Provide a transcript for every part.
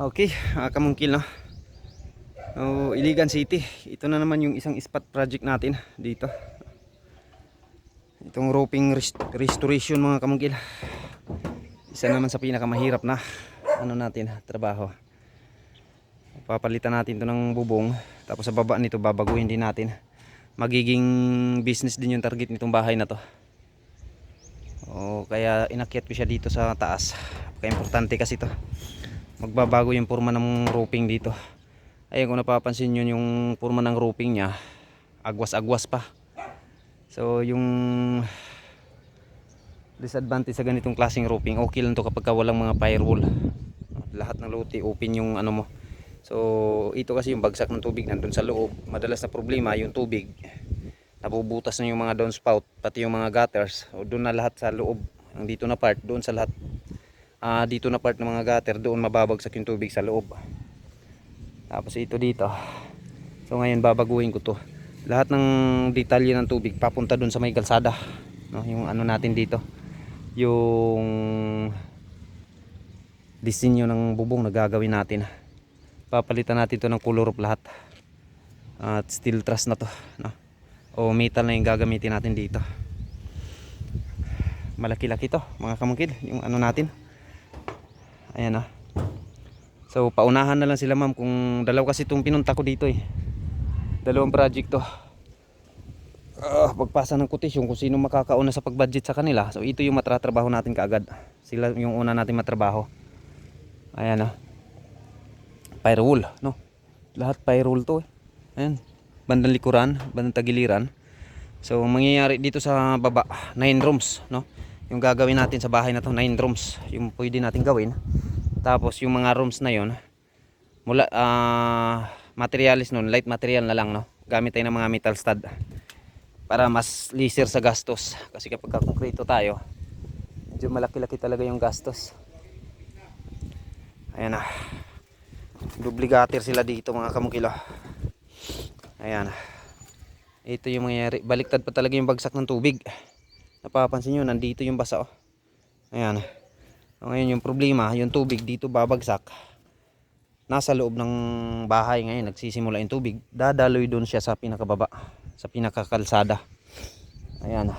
Okay, uh, kamungkil no. Oh, Iligan City. Ito na naman yung isang spot project natin dito. Itong roofing rest- restoration mga kamungkil. Isa naman sa pinakamahirap na ano natin, trabaho. Papalitan natin to ng bubong. Tapos sa baba nito babaguhin din natin. Magiging business din yung target nitong bahay na to. O kaya inakyat ko siya dito sa taas. Kaya importante kasi to magbabago yung forma ng roofing dito. Ayun kung napapansin nyo yung forma ng roofing nya agwas-agwas pa. So yung disadvantage sa ganitong klaseng roofing okay lang to kapag ka walang mga firewall. Lahat ng lote open yung ano mo. So ito kasi yung bagsak ng tubig nandun sa loob. Madalas na problema yung tubig. Nabubutas na yung mga downspout pati yung mga gutters. O doon na lahat sa loob. Ang dito na part doon sa lahat ah dito na part ng mga gutter doon mababagsak yung tubig sa loob. Tapos ito dito. So ngayon babaguhin ko to. Lahat ng detalye ng tubig papunta doon sa may kalsada no, yung ano natin dito. Yung disenyo ng bubong na gagawin natin. Papalitan natin to ng color of lahat. At steel truss na to no? o metal na yung gagamitin natin dito. Malaki-laki to mga kamungkil yung ano natin Ayan ah. So paunahan na lang sila ma'am kung dalaw kasi itong pinunta ko dito eh. Dalawang project to. Ah, pagpasa ng quotation kung sino makakauna sa pagbudget sa kanila. So ito yung matratrabaho natin kaagad. Sila yung una natin matrabaho. Ayan ah. Firewall, no? Lahat firewall to eh. Ayan. Bandang likuran, bandang tagiliran. So ang mangyayari dito sa baba, 9 rooms, no? Yung gagawin natin sa bahay na to, 9 rooms, yung pwede natin gawin. Tapos yung mga rooms na yon mula ah materialis nun, light material na lang, no? Gamit tayo ng mga metal stud para mas leaser sa gastos. Kasi kapag konkreto tayo, medyo malaki-laki talaga yung gastos. Ayan na. Dubligater sila dito mga kamukilo. Ayan. Ito yung mangyayari. Baliktad pa talaga yung bagsak ng tubig. Napapansin nyo, nandito yung basa. Oh. Ayan. Ngayon yung problema, yung tubig dito babagsak. Nasa loob ng bahay ngayon, nagsisimula yung tubig. Dadaloy doon siya sa pinakababa, sa pinakakalsada. Ayan.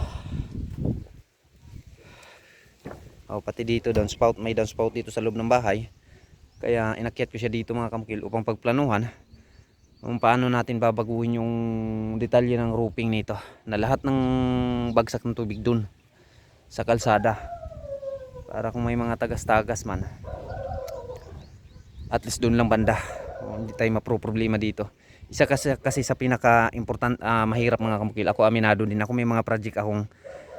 Oh, pati dito downspout, may downspout dito sa loob ng bahay. Kaya inakyat ko siya dito mga kamukil upang pagplanuhan kung paano natin babaguhin yung detalye ng roofing nito na lahat ng bagsak ng tubig dun sa kalsada para kung may mga tagas-tagas man at least dun lang banda. O, hindi tayo mapro-problema dito. Isa kasi, kasi sa pinaka important ah, mahirap mga kamukil ako aminado din. Ako may mga project akong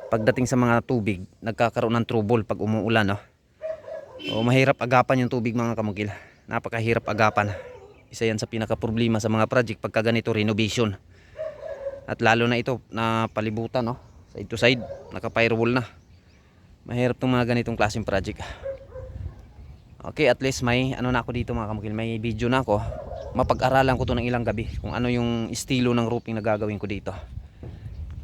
pagdating sa mga tubig nagkakaroon ng trouble pag umuulan no? o mahirap agapan yung tubig mga kamukil. Napakahirap agapan. Isa yan sa pinaka problema sa mga project pagka ganito renovation. At lalo na ito na palibutan no side to side naka firewall na mahirap tong mga ganitong klaseng project. Okay at least may ano na ako dito mga kamukil. May video na ako. Mapag-aralan ko to ng ilang gabi kung ano yung estilo ng roofing na gagawin ko dito